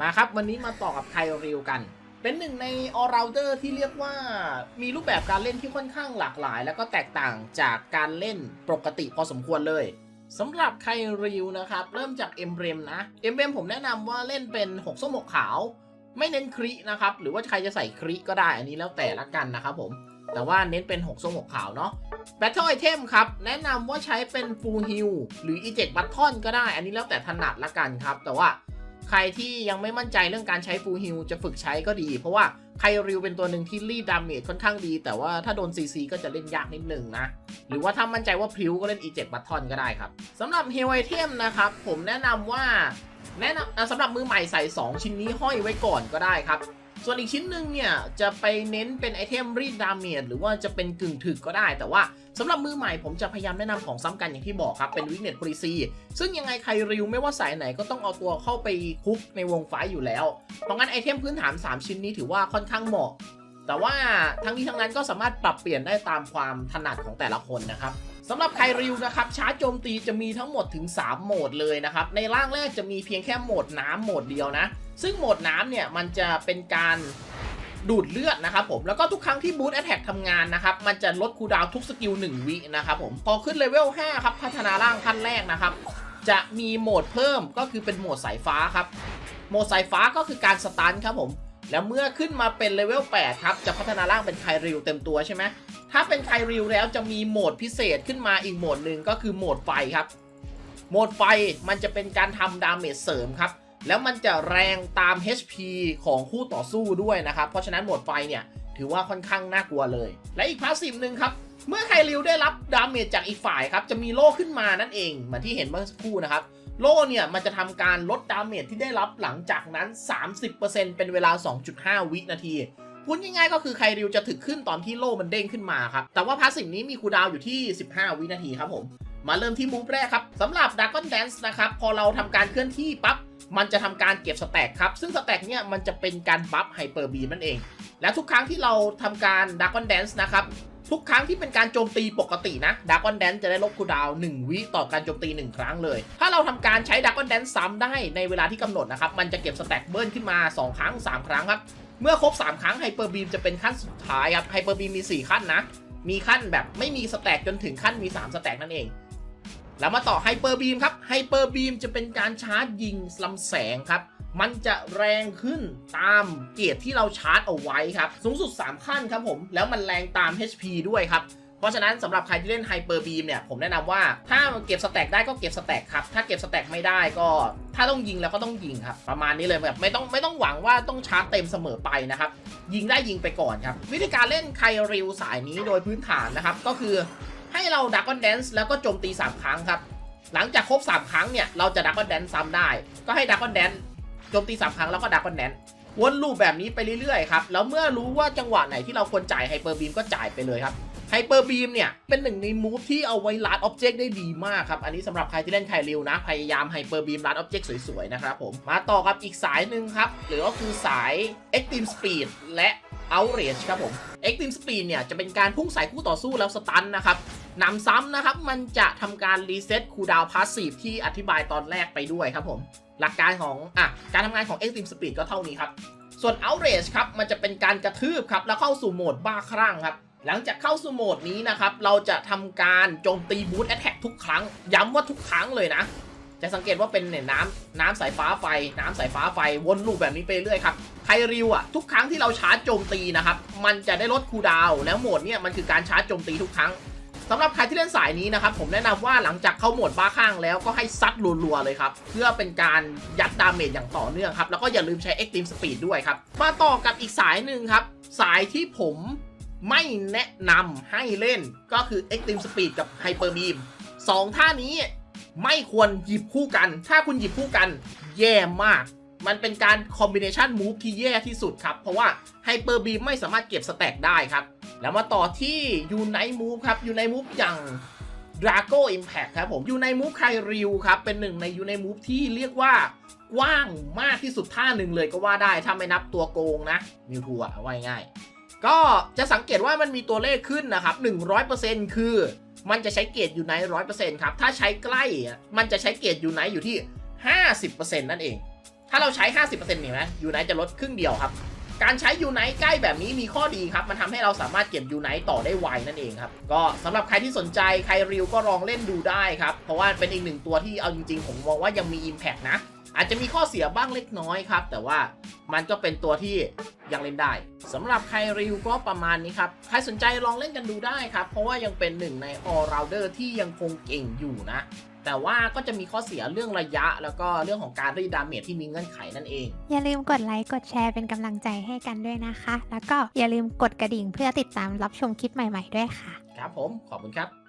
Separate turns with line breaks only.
มาครับ วันนี้มาต่อกับไคริวกัน เป็นหนึ่งใน all rounder ที่เรียกว่ามีรูปแบบการเล่นที่ค่อนข้างหลากหลาย แล้วก็แตกต่างจากการเล่นปกติพอสมควรเลยสำหรับไคริวนะครับ เริ่มจากเอ็มเบรมนะเอ็มเบรมผมแนะนำว่าเล่นเป็น6ส้มหกขาว ไม่เน้นครินะครับ หรือว่าใครจะใส่คริก็ได้อันนี้แล้วแต่ละกันนะครับผมแต่ว่าเน้นเป็น6ส้มหกขาวเนาะ Battle Item ครับ แนะนำว่าใช้เป็น Full Heal หรือ Eject Button ก็ได้ อันนี้แล้วแต่ถนัดละกันครับ แต่ว่า ใครที่ยังไม่มั่นใจเรื่องการใช้ฟูลฮิลจะฝึกใช้ก็ดี เพราะว่าไคริวเป็นตัวหนึ่งที่รีดดาเมจค่อนข้างดี แต่ว่าถ้าโดน CC ก็จะเล่นยากนิดนึงนะ หรือว่าถ้ามั่นใจว่าพริ้วก็เล่น E7 บัตทอนก็ได้ครับสำหรับเฮลไอเทมนะครับ ผมแนะนำว่าแนะนำสำหรับมือใหม่ใส่ 2 ชิ้นนี้ห้อยไว้ก่อนก็ได้ครับ ส่วนอีกชิ้นหนึ่งเนี่ยจะไปเน้นเป็นไอเทมรีดดาเมจหรือว่าจะเป็นกึ่งถึกก็ได้ แต่ว่าสำหรับมือใหม่ผมจะพยายามแนะนำของซ้ำกันอย่างที่บอกครับ เป็นวิกเนตโพลิซีซึ่งยังไงใครริวไม่ว่าสายไหนก็ต้องเอาตัวเข้าไปคุกในวงไฟอยู่แล้ว เพราะงั้นไอเทมพื้นฐาน 3 ชิ้นนี้ถือว่าค่อนข้างเหมาะ แต่ว่าทั้งนี้ทั้งนั้นก็สามารถปรับเปลี่ยนได้ตามความถนัดของแต่ละคนนะครับ สำหรับไคริวนะครับชาร์จโจมตีจะมีทั้งหมดถึง 3 โหมดเลยนะครับ ในร่างแรกจะมีเพียงแค่โหมดน้ำโหมดเดียวนะ ซึ่งโหมดน้ำเนี่ยมันจะเป็นการดูดเลือดนะครับผมแล้วก็ทุกครั้งที่บูตแอ t แทกทำงานนะครับมันจะลดคูดาวทุกสกิล1วินะครับผมพอขึ้นเลเวล5ครับพัฒนาร่างขั้นแรกนะครับ จะมีโหมดเพิ่มก็คือเป็นโหมดสายฟ้าครับโหมดสายฟ้าก็คือการสตันครับผม แล้วเมื่อขึ้นมาเป็นเลเวล8ครับ จะพัฒนาร่างเป็นไคริวเต็มตัวใช่ไหมถ้าเป็นไคริวแล้วจะมีโหมดพิเศษขึ้นมาอีกโหมดหนึ่งก็คือโหมดไฟครับ โหมดไฟมันจะเป็นการทำดาเมจเสริมครับ แล้วมันจะแรงตาม HP ของคู่ต่อสู้ด้วยนะครับ เพราะฉะนั้นโหมดไฟเนี่ย ถือว่าค่อนข้างน่ากลัวเลย และอีกพาสซีฟหนึ่งครับ เมื่อไคริวได้รับดาเมจจากอีกฝ่ายครับจะมีโล่ขึ้นมานั่นเองเหมือนที่เห็นเมื่อสักครู่นะครับโล่เนี่ยมันจะทำการลดดาเมจที่ได้รับหลังจากนั้น 30%เป็นเวลา 2.5 วินาทีพูดง่ายๆก็คือไคริวจะถึกขึ้นตอนที่โล่มันเด้งขึ้นมาครับ แต่ว่าพาสซีฟนี้มีคูดาวอยู่ที่ 15 วินาทีครับผม มาเริ่มที่มูฟแรกครับสำหรับ Dragon Dance นะครับ พอเราทำการเคลื่อนที่ปั๊บ มันจะทำการเก็บสแต็กครับ ซึ่งสแต็กเนี่ยมันจะเป็นการบัฟไฮเปอร์บีนั่นเอง และทุกครั้งที่เราทำการ Dragon Dance นะครับ ทุกครั้งที่เป็นการโจมตีปกตินะ Dragon Dance จะได้ลบคูดาวน์1วิต่อการโจมตี 1 ครั้งเลย ถ้าเราทำการใช้ Dragon Dance ซ้ำได้ในเวลาที่กำหนดนะครับ มันจะเก็บสแต็กเบิร์นขึ้นมา 2 ครั้ง 3 ครั้งครับ เมื่อครบ 3 ครั้งไฮเปอร์บีมจะเป็นขั้นสุดท้ายครับไฮเปอร์บีมมี 4 ขั้นนะ มีขั้นแบบไม่มีสแต็กจนถึงขั้นมี 3 สแต็กนั่นเองแล้วมาต่อไฮเปอร์บีมครับไฮเปอร์บีมจะเป็นการชาร์จยิงลำแสงครับ มันจะแรงขึ้นตามเกียรที่เราชาร์จเอาไว้ครับ สูงสุด 3 ขั้นครับผม แล้วมันแรงตาม HP ด้วยครับ เพราะฉะนั้นสำหรับใครที่เล่นไฮเปอร์บีมเนี่ย ผมแนะนำว่าถ้าเก็บสแต็กได้ก็เก็บสแต็กครับ ถ้าเก็บสแต็กไม่ได้ก็ ถ้าต้องยิงแล้วก็ต้องยิงครับ ประมาณนี้เลยแบบไม่ต้องไม่ต้องหวังว่าต้องชาร์จเต็มเสมอไปนะครับ ยิงได้ยิงไปก่อนครับ วิธีการเล่นไคริวสายนี้โดยพื้นฐานนะครับ ก็คือให้เราดัก o อนแดนซ์แล้วก็โจมตี 3 ครั้งครับ หลังจากครบ 3 ครั้งเนี่ย เราจะดัก o อนแดนซ์ซ้ำได้ ก็ให้ดัก o อนแดนซ์ จมตี3ครั้งแล้วก็ดักคอนแนนวนลูปแบบนี้ไปเรื่อยๆครับแล้วเมื่อรู้ว่าจังหวะไหนที่เราควรจ่ายไฮเปอร์บีมก็จ่ายไปเลยครับไฮเปอร์บีมเนี่ยเป็นหนึ่งในมูฟที่เอาไว้ลัดออบเจกต์ได้ดีมากครับ อันนี้สำหรับใครที่เล่นไคริวนะ พยายามไฮเปอร์บีมลัดออบเจกต์สวยๆ นะครับผม มาต่อกับอีกสายหนึ่งครับ หรือก็คือสาย Extreme Speed และ Outrage ครับผม Extreme Speed เนี่ยจะเป็นการพุ่งใส่คู่ต่อสู้แล้วสตันนะครับนำซ้ำนะครับมันจะทำการรีเซ็ตคูดาวพาสซีฟที่อธิบายตอนแรกไปด้วยครับผมหลักการของอะการทำงานของ Extreme Speed ก็เท่านี้ครับ ส่วน Outrage ครับมันจะเป็นการกระทืบครับแล้วเข้าสู่โหมดบ้าคลั่งครับ หลังจากเข้าสู่โหมดนี้นะครับ เราจะทำการโจมตีบูทแอ t แทกทุกครั้ง ย้ำว่าทุกครั้งเลยนะ จะสังเกตว่าเป็นเนี่ยน้ำน้ำสายฟ้าไฟ น้ำสายฟ้าไฟวนลูปแบบนี้ไปเรื่อยครับไคริวอะทุกครั้งที่เราชาร์จโจมตีนะครับมันจะได้ลดคูลดาวแล้วโหมดเนี่ยมันคือการชาร์จโจมตีทุกครั้งสำหรับใครที่เล่นสายนี้นะครับผมแนะนำว่าหลังจากเข้าโหมดบ้าข้างแล้วก็ให้ซัดรัวๆเลยครับ เพื่อเป็นการยัดดาเมจอย่างต่อเนื่องครับ แล้วก็อย่าลืมใช้ Extreme Speed ด้วยครับ มาต่อกับอีกสายหนึ่งครับ สายที่ผมไม่แนะนำให้เล่นก็คือ Extreme Speed กับ Hyper Beam สองท่านี้ ไม่ควรหยิบคู่กัน ถ้าคุณหยิบคู่กันแย่มาก มันเป็นการคอมบิเนชันมูฟที่แย่ที่สุดครับ เพราะว่า Hyper Beam ไม่สามารถเก็บสแต็กได้ครับ แล้วมาต่อที่ยูไนมูฟครับยูไนมูฟอย่าง Drago Impact คครับผมยูไนมูฟไคริวครับ เป็นหนึ่งในยูไนมูฟที่เรียกว่ากว้างมากที่สุดท่าหนึ่งเลยก็ว่าได้ ถ้าไม่นับตัวโกงนะมิวทัวเอาไว้ง่าย ก็จะสังเกตว่ามันมีตัวเลขขึ้นนะครับ 100%คือ มันจะใช้เกรดยูไนร้อยเปอร์เซ็นต์ครับ ถ้าใช้ใกล้อะมันจะใช้เกรดยูไนอยู่ที่50%นั่นเอง ถ้าเราใช้50%เปอร์เซ็นี่ยนะยูไนจะลดครึ่งเดียวครับ การใช้ยูไนใกล้แบบนี้มีข้อดีครับ มันทำให้เราสามารถเก็บยูไนต่อได้ไวนั่นเองครับ ก็สำหรับใครที่สนใจใครริวก็ลองเล่นดูได้ครับ เพราะว่าเป็นอีกหนึ่งตัวที่เอาจริงๆผมมองว่ายังมี Impact นะ อาจจะมีข้อเสียบ้างเล็กน้อยครับ แต่ว่ามันก็เป็นตัวที่ยังเล่นได้สำหรับใครริวก็ประมาณนี้ครับ ใครสนใจลองเล่นกันดูได้ครับ เพราะว่ายังเป็นหนึ่งใน all rounder ที่ยังคงเก่งอยู่นะ แต่ว่าก็จะมีข้อเสียเรื่องระยะ แล้วก็เรื่องของการรีดดาเมจที่มีเงื่อนไขนั่นเอง
อย่าลืมกดไลค์กดแชร์เป็นกำลังใจให้กันด้วยนะคะ แล้วก็อย่าลืมกดกระดิ่งเพื่อติดตามรับชมคลิปใหม่ ๆ ด้วยค่ะ
ครับผมขอบคุณครับ